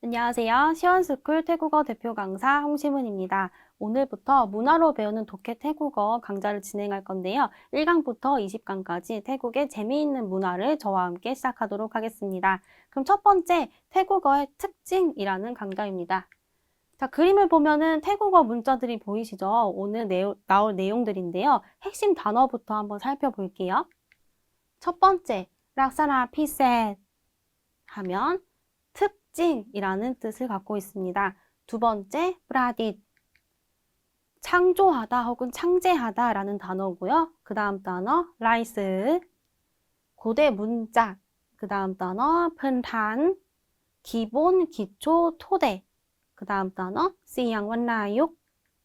안녕하세요. 시원스쿨 태국어 대표 강사 홍시문입니다. 오늘부터 문화로 배우는 독해 태국어 강좌를 진행할 건데요. 1강부터 20강까지 태국의 재미있는 문화를 저와 함께 시작하도록 하겠습니다. 그럼 첫 번째, 태국어의 특징이라는 강좌입니다. 자, 그림을 보면은 태국어 문자들이 보이시죠? 오늘 내용, 나올 내용들인데요. 핵심 단어부터 한번 살펴볼게요. 첫 번째, 락사나 피셋 하면 특징이라는 뜻을 갖고 있습니다. 두 번째, 브라딧. 창조하다 혹은 창제하다 라는 단어고요. 그 다음 단어, 라이스. 고대 문자. 그 다음 단어, 펀탄. 기본, 기초, 토대. 그 다음 단어, 씨양원나육.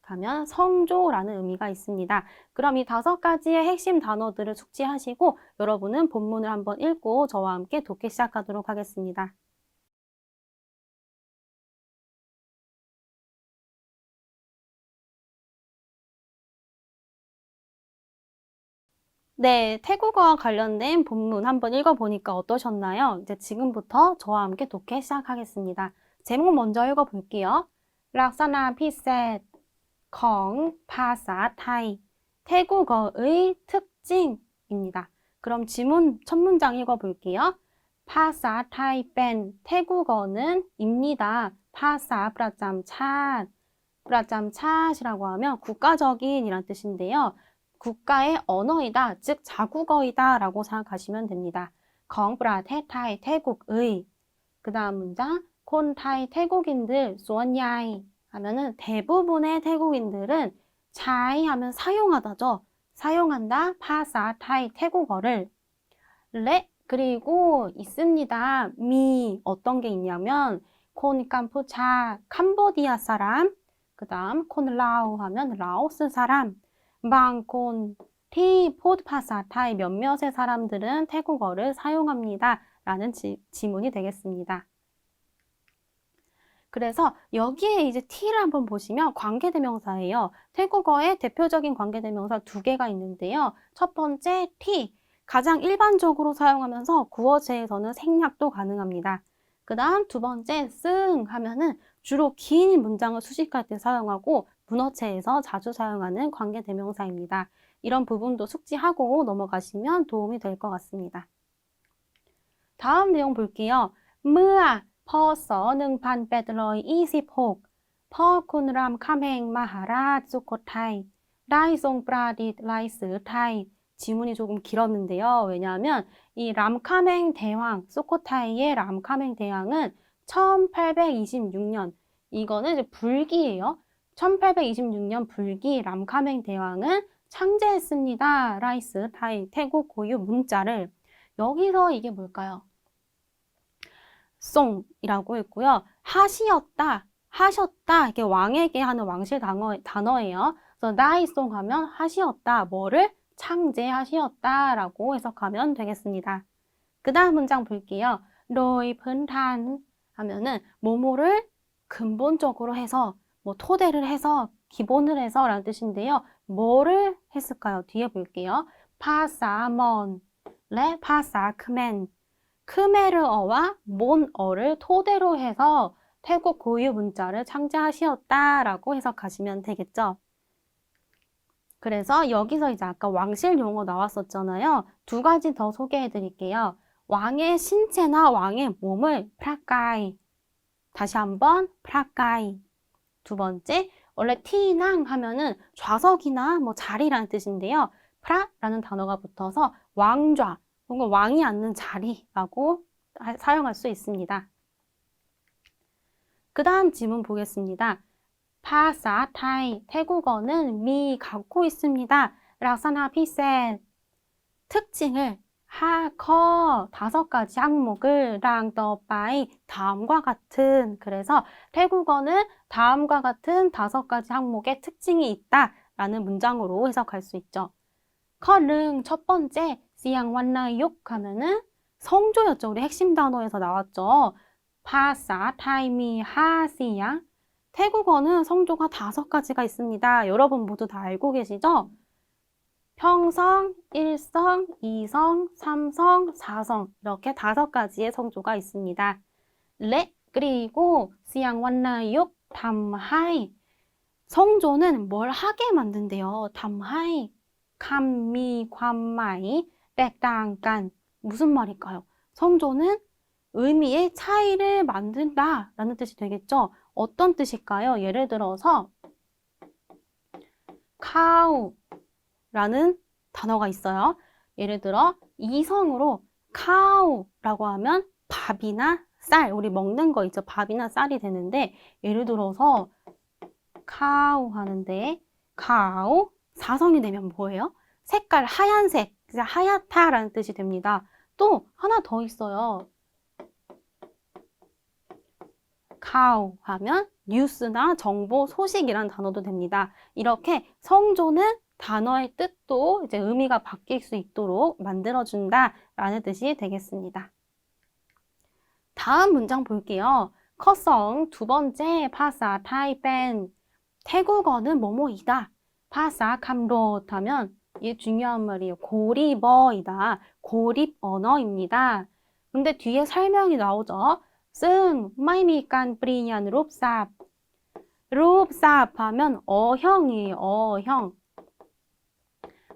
하면 성조라는 의미가 있습니다. 그럼 이 다섯 가지의 핵심 단어들을 숙지하시고 여러분은 본문을 한번 읽고 저와 함께 독해 시작하도록 하겠습니다. 네, 태국어와 관련된 본문 한번 읽어보니까 어떠셨나요? 이제 지금부터 저와 함께 독해 시작하겠습니다. 제목 먼저 읽어볼게요. 락사나 피셋, 콩, 파사, 타이. 태국어의 특징입니다. 그럼 지문 첫 문장 읽어볼게요. 파사 타이 뺀 태국어는 입니다. 파사 브라짬 차 브라짬 찻이라고 하면 국가적인 이란 뜻인데요. 국가의 언어이다, 즉 자국어이다 라고 생각하시면 됩니다. 건브라 태타이 태국의 그 다음 문장 콘타이 태국인들 소원야이 하면은 대부분의 태국인들은 자이 하면 사용하다죠. 사용한다 파사 타이 태국어를 레 네, 그리고 있습니다. 미 어떤 게 있냐면 콘 캄푸차 캄보디아 사람 그 다음 콘 라오 하면 라오스 사람 방콘 티 포드파사 타이 몇몇의 사람들은 태국어를 사용합니다. 라는 지, 지문이 되겠습니다. 그래서 여기에 이제 T를 한번 보시면 관계대명사예요. 태국어의 대표적인 관계대명사 두 개가 있는데요. 첫 번째 T, 가장 일반적으로 사용하면서 구어체에서는 생략도 가능합니다. 그 다음 두 번째 승 하면은 주로 긴 문장을 수식할 때 사용하고 문어체에서 자주 사용하는 관계대명사입니다. 이런 부분도 숙지하고 넘어가시면 도움이 될 것 같습니다. 다음 내용 볼게요. 무아 퍼서 능판 빼들러이 이십혹 퍼쿤람 캄행 마하라 쭈코타이 라이송 브라디 라이스 타이 지문이 조금 길었는데요. 왜냐하면 이 람카맹 대왕, 소코타이의 람카맹 대왕은 1826년, 이거는 이제 불기예요. 1826년 불기 람카맹 대왕은 창제했습니다. 라이스 타이 태국 고유 문자를 여기서 이게 뭘까요? 송이라고 했고요. 하시었다, 하셨다 이게 왕에게 하는 왕실 단어, 단어예요. 그래서 나이송 하면 하시었다, 뭐를 창제하시었다라고 해석하면 되겠습니다. 그 다음 문장 볼게요. 로이 펀탄 하면은 뭐뭐를 근본적으로 해서 뭐 토대를 해서 기본을 해서 라는 뜻인데요. 뭐를 했을까요? 뒤에 볼게요. 파사먼 레 파사 크멘 크메르어와 몬어를 토대로 해서 태국 고유 문자를 창제하시었다라고 해석하시면 되겠죠. 그래서 여기서 이제 아까 왕실 용어 나왔었잖아요. 두 가지 더 소개해 드릴게요. 왕의 신체나 왕의 몸을 프라카이. 다시 한번 프라카이. 두 번째, 원래 티낭 하면은 좌석이나 뭐 자리라는 뜻인데요. 프라라는 단어가 붙어서 왕좌, 뭔가 왕이 앉는 자리라고 사용할 수 있습니다. 그 다음 지문 보겠습니다. 파사 타이 태국어는 미 갖고 있습니다. 락사나 피센 특징을 하커 다섯 가지 항목을 랑더바이 다음과 같은 그래서 태국어는 다음과 같은 다섯 가지 항목의 특징이 있다 라는 문장으로 해석할 수 있죠. 커릉 첫 번째 씨양완나육 하면은 성조였죠. 우리 핵심 단어에서 나왔죠. 파사, 타이미, 하시양. 태국어는 성조가 다섯 가지가 있습니다. 여러분 모두 다 알고 계시죠? 평성, 일성, 이성, 삼성, 사성 이렇게 다섯 가지의 성조가 있습니다. 레 그리고 시양 완나육 담하이 성조는 뭘 하게 만든대요. 담하이 감미 관마이 땡땅간 무슨 말일까요? 성조는 의미의 차이를 만든다 라는 뜻이 되겠죠. 어떤 뜻일까요? 예를 들어서 카우 라는 단어가 있어요. 예를 들어 이성으로 카우라고 하면 밥이나 쌀, 우리 먹는 거 있죠. 밥이나 쌀이 되는데 예를 들어서 카우 하는데 카우 사성이 되면 뭐예요? 색깔 하얀색, 하얗다라는 뜻이 됩니다. 또 하나 더 있어요. 카우 하면 뉴스나 정보, 소식이란 단어도 됩니다. 이렇게 성조는 단어의 뜻도 이제 의미가 바뀔 수 있도록 만들어준다 라는 뜻이 되겠습니다. 다음 문장 볼게요. 커성 두 번째 파사 타이벤 태국어는 뭐뭐이다. 파사 감롯 하면 이 중요한 말이에요. 고립어이다. 고립 언어입니다. 근데 뒤에 설명이 나오죠. 승, 마이미깐 프리년 룹삽. 룹삽 하면 어형이에요. 어형.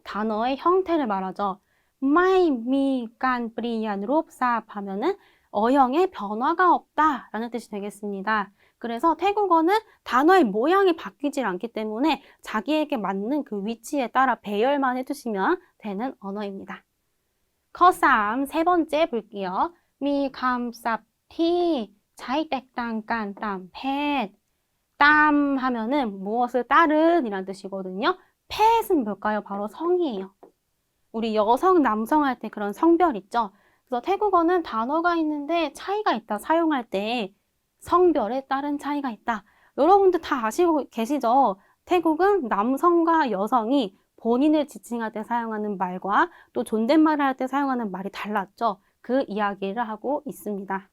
단어의 형태를 말하죠. 마이미깐 프리년 룹삽 하면은 어형의 변화가 없다 라는 뜻이 되겠습니다. 그래서 태국어는 단어의 모양이 바뀌질 않기 때문에 자기에게 맞는 그 위치에 따라 배열만 해주시면 되는 언어입니다. 커3 세 번째 볼게요. 미 감 쌉 티 차이 땡 땅 깐 땀 팻. 땀 하면은 무엇을 따른 이란 뜻이거든요. 팻은 뭘까요? 바로 성이에요. 우리 여성, 남성 할 때 그런 성별 있죠? 그래서 태국어는 단어가 있는데 차이가 있다. 사용할 때 성별에 따른 차이가 있다. 여러분들 다 아시고 계시죠? 태국은 남성과 여성이 본인을 지칭할 때 사용하는 말과 또 존댓말을 할 때 사용하는 말이 달랐죠. 그 이야기를 하고 있습니다.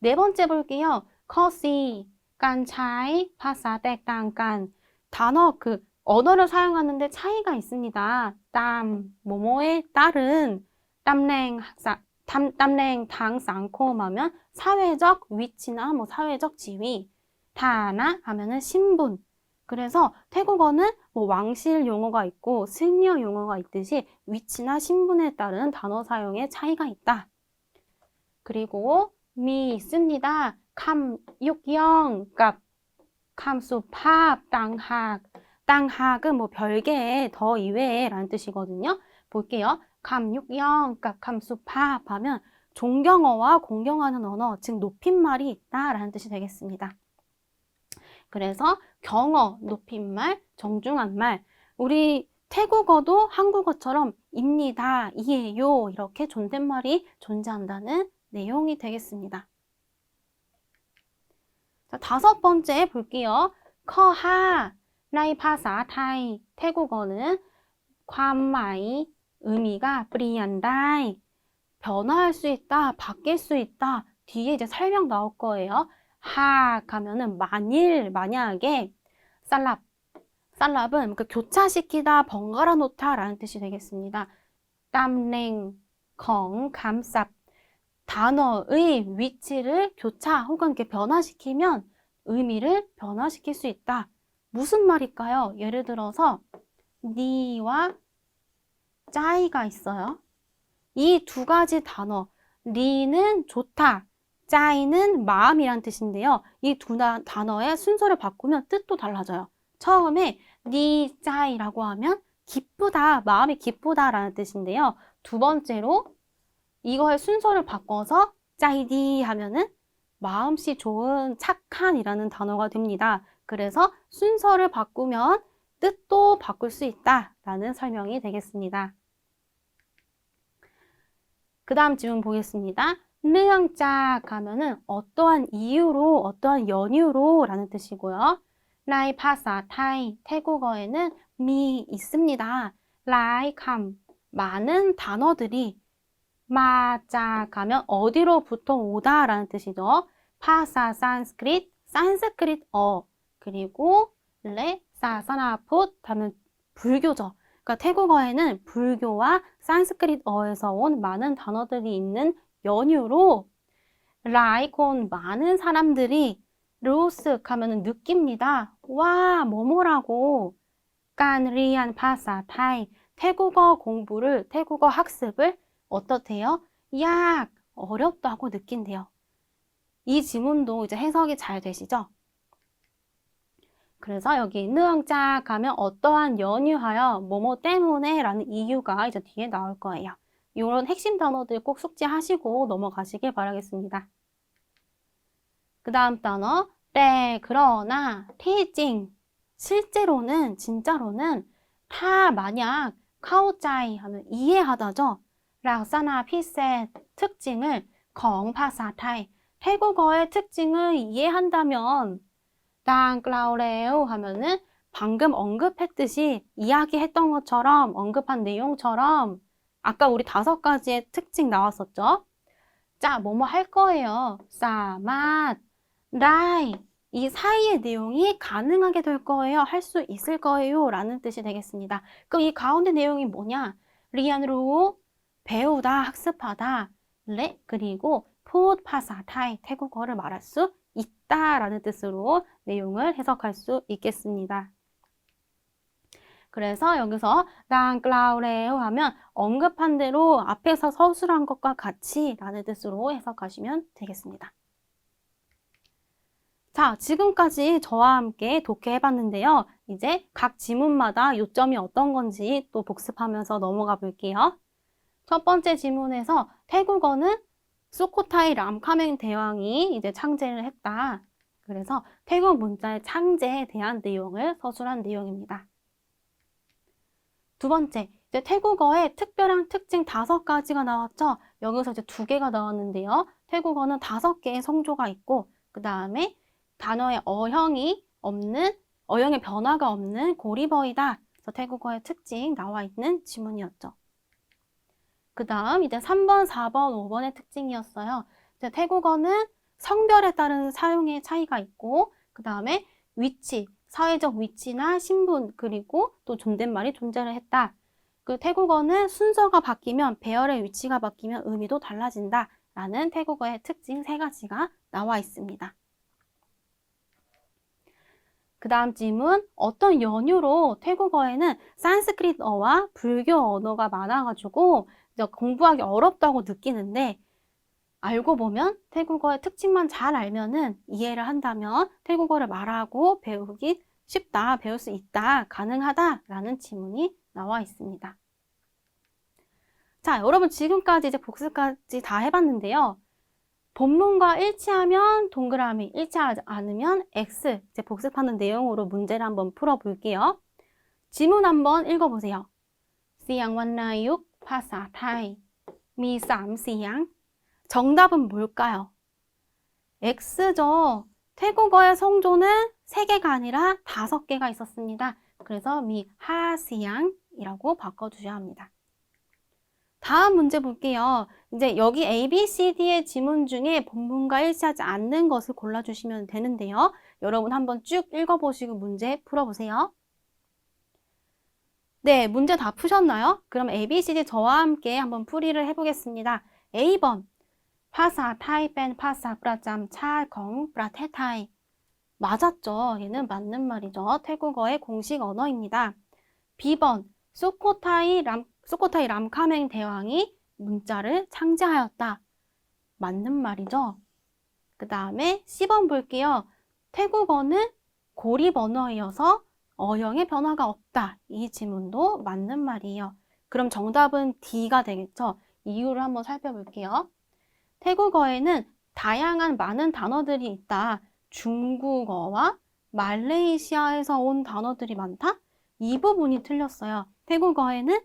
네 번째 볼게요. 커시, 깐차이, 파사, 땡땅깐. 단어 그 언어를 사용하는데 차이가 있습니다. 땀, 따른 땀랭 학사, 땀, 땀랭 당쌍콤 하면 사회적 위치나 뭐 사회적 지위. 다나 하면은 신분. 그래서 태국어는 뭐 왕실 용어가 있고 승려 용어가 있듯이 위치나 신분에 따른 단어 사용에 차이가 있다. 그리고 미 있습니다. 감, 육영, 값, 감수, 팝, 땅학. 땅학은 뭐 별개의 더 이외에 라는 뜻이거든요. 볼게요. 감, 육영, 값, 감수, 팝 하면 존경어와 공경하는 언어, 즉 높임말이 있다라는 뜻이 되겠습니다. 그래서 경어, 높임말, 정중한 말, 우리 태국어도 한국어처럼 입니다, 이에요 이렇게 존댓말이 존재한다는 내용이 되겠습니다. 자, 다섯 번째 볼게요. 커하, 나이 파사, 타이, 태국어는 관마이, 의미가 프리안다이, 변화할 수 있다, 바뀔 수 있다. 뒤에 이제 설명 나올 거예요. 하 가면은 만일, 만약에 쌀랍, 쌀랍은 그 교차시키다, 번갈아 놓다라는 뜻이 되겠습니다. 땀랭, 컹, 감쌉 단어의 위치를 교차 혹은 이렇게 변화시키면 의미를 변화시킬 수 있다. 무슨 말일까요? 예를 들어서 니와 짜이가 있어요. 이 두 가지 단어, 니는 좋다, 짜이는 마음이란 뜻인데요. 이 두 단어의 순서를 바꾸면 뜻도 달라져요. 처음에 니 짜이라고 하면 기쁘다, 마음이 기쁘다라는 뜻인데요. 두 번째로 이거의 순서를 바꿔서 짜이디 하면은 마음씨 좋은 착한이라는 단어가 됩니다. 그래서 순서를 바꾸면 뜻도 바꿀 수 있다라는 설명이 되겠습니다. 그 다음 질문 보겠습니다. 르앙짝 하면은 어떠한 이유로, 어떠한 연유로 라는 뜻이고요. 라이 파사 타이 태국어에는 미 있습니다. 라이 캄 많은 단어들이 마자 가면 어디로부터 오다 라는 뜻이죠. 파사 산스크릿 산스크릿어 그리고 레 사 사나풋 하면 불교죠. 그러니까 태국어에는 불교와 산스크릿어에서 온 많은 단어들이 있는 연유로 라이콘 많은 사람들이 루스 하면은 느낍니다. 와, 뭐뭐라고. 깐리안 파사 타이 태국어 공부를 태국어 학습을 어떻대요? 약 어렵다고 느낀대요. 이 지문도 이제 해석이 잘 되시죠? 그래서 여기 느엉짝 하면 어떠한 연유하여 뭐뭐 때문에 라는 이유가 이제 뒤에 나올 거예요. 이런 핵심 단어들 꼭 숙지하시고 넘어가시길 바라겠습니다. 그 다음 단어 네, 그러나 티징 실제로는 진짜로는 다 만약 카오짜이 하면 이해하다죠. 락사나 피셋 특징을 공 파사타이 태국어의 특징을 이해한다면 땅클라우레오 하면은 방금 언급했듯이 이야기했던 것처럼 언급한 내용처럼 아까 우리 다섯 가지의 특징 나왔었죠. 자, 뭐뭐 할 거예요. 싸맛, 라이. 이 사이의 내용이 가능하게 될 거예요. 할 수 있을 거예요. 라는 뜻이 되겠습니다. 그럼 이 가운데 내용이 뭐냐? 리안으로 배우다, 학습하다. 레, 그리고 푸드 파사 타이 태국어를 말할 수 있다라는 뜻으로 내용을 해석할 수 있겠습니다. 그래서 여기서 랑 클라우레오 하면 언급한 대로 앞에서 서술한 것과 같이 라는 뜻으로 해석하시면 되겠습니다. 자, 지금까지 저와 함께 독해해 봤는데요. 이제 각 지문마다 요점이 어떤 건지 또 복습하면서 넘어가 볼게요. 첫 번째 지문에서 태국어는 수코타이 람카맹 대왕이 이제 창제를 했다. 그래서 태국 문자의 창제에 대한 내용을 서술한 내용입니다. 두 번째, 이제 태국어의 특별한 특징 다섯 가지가 나왔죠. 여기서 이제 두 개가 나왔는데요. 태국어는 다섯 개의 성조가 있고, 그 다음에 단어의 어형이 없는, 어형의 변화가 없는 고리버이다. 그래서 태국어의 특징 나와 있는 지문이었죠. 그 다음 이제 3번, 4번, 5번의 특징이었어요. 이제 태국어는 성별에 따른 사용의 차이가 있고, 그 다음에 위치, 사회적 위치나 신분, 그리고 또 존댓말이 존재를 했다. 그 태국어는 순서가 바뀌면 배열의 위치가 바뀌면 의미도 달라진다. 라는 태국어의 특징 세 가지가 나와 있습니다. 그 다음 질문, 어떤 연유로 태국어에는 산스크리트어와 불교 언어가 많아가지고 공부하기 어렵다고 느끼는데 알고 보면 태국어의 특징만 잘 알면은 이해를 한다면 태국어를 말하고 배우기 쉽다, 배울 수 있다, 가능하다라는 지문이 나와 있습니다. 자, 여러분 지금까지 이제 복습까지 다 해봤는데요. 본문과 일치하면 동그라미, 일치하지 않으면 X. 이제 복습하는 내용으로 문제를 한번 풀어볼게요. 지문 한번 읽어보세요. 시양 완나육 미삼 시양 정답은 뭘까요? X죠. 태국어의 성조는 3개가 아니라 5개가 있었습니다. 그래서 미 하시양이라고 바꿔주셔야 합니다. 다음 문제 볼게요. 이제 여기 A, B, C, D의 지문 중에 본문과 일치하지 않는 것을 골라주시면 되는데요. 여러분 한번 쭉 읽어보시고 문제 풀어보세요. 네, 문제 다 푸셨나요? 그럼 A, B, C, D 저와 함께 한번 풀이를 해보겠습니다. A번 파사 타이 뺀 파사 브라짬 차공 브라테타이 맞았죠? 얘는 맞는 말이죠. 태국어의 공식 언어입니다. B번 소코타이 람 소코타이 람카맹 대왕이 문자를 창제하였다. 맞는 말이죠. 그 다음에 C번 볼게요. 태국어는 고립 언어이어서 어형의 변화가 없다. 이 지문도 맞는 말이에요. 그럼 정답은 D가 되겠죠. 이유를 한번 살펴볼게요. 태국어에는 다양한 많은 단어들이 있다. 중국어와 말레이시아에서 온 단어들이 많다? 이 부분이 틀렸어요. 태국어에는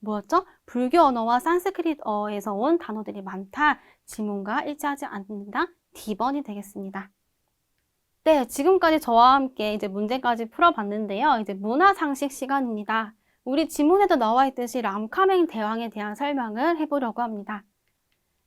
뭐였죠? 불교 언어와 산스크릿어에서 온 단어들이 많다. 지문과 일치하지 않는다. D번이 되겠습니다. 네, 지금까지 저와 함께 이제 문제까지 풀어봤는데요. 이제 문화 상식 시간입니다. 우리 지문에도 나와 있듯이 람카맹 대왕에 대한 설명을 해보려고 합니다.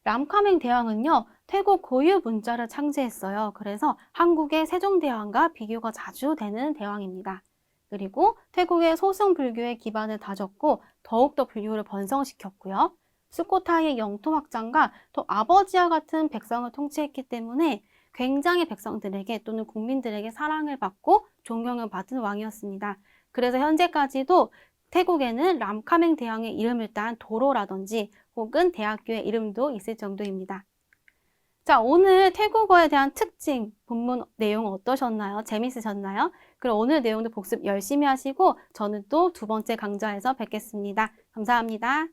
람카맹 대왕은요, 태국 고유 문자를 창제했어요. 그래서 한국의 세종대왕과 비교가 자주 되는 대왕입니다. 그리고 태국의 소승 불교의 기반을 다졌고 더욱더 불교를 번성시켰고요. 수코타이의 영토 확장과 또 아버지와 같은 백성을 통치했기 때문에 굉장히 백성들에게 또는 국민들에게 사랑을 받고 존경을 받은 왕이었습니다. 그래서 현재까지도 태국에는 람카맹 대왕의 이름을 딴 도로라든지 혹은 대학교의 이름도 있을 정도입니다. 자, 오늘 태국어에 대한 특징, 본문 내용 어떠셨나요? 재밌으셨나요? 그럼 오늘 내용도 복습 열심히 하시고 저는 또 두 번째 강좌에서 뵙겠습니다. 감사합니다.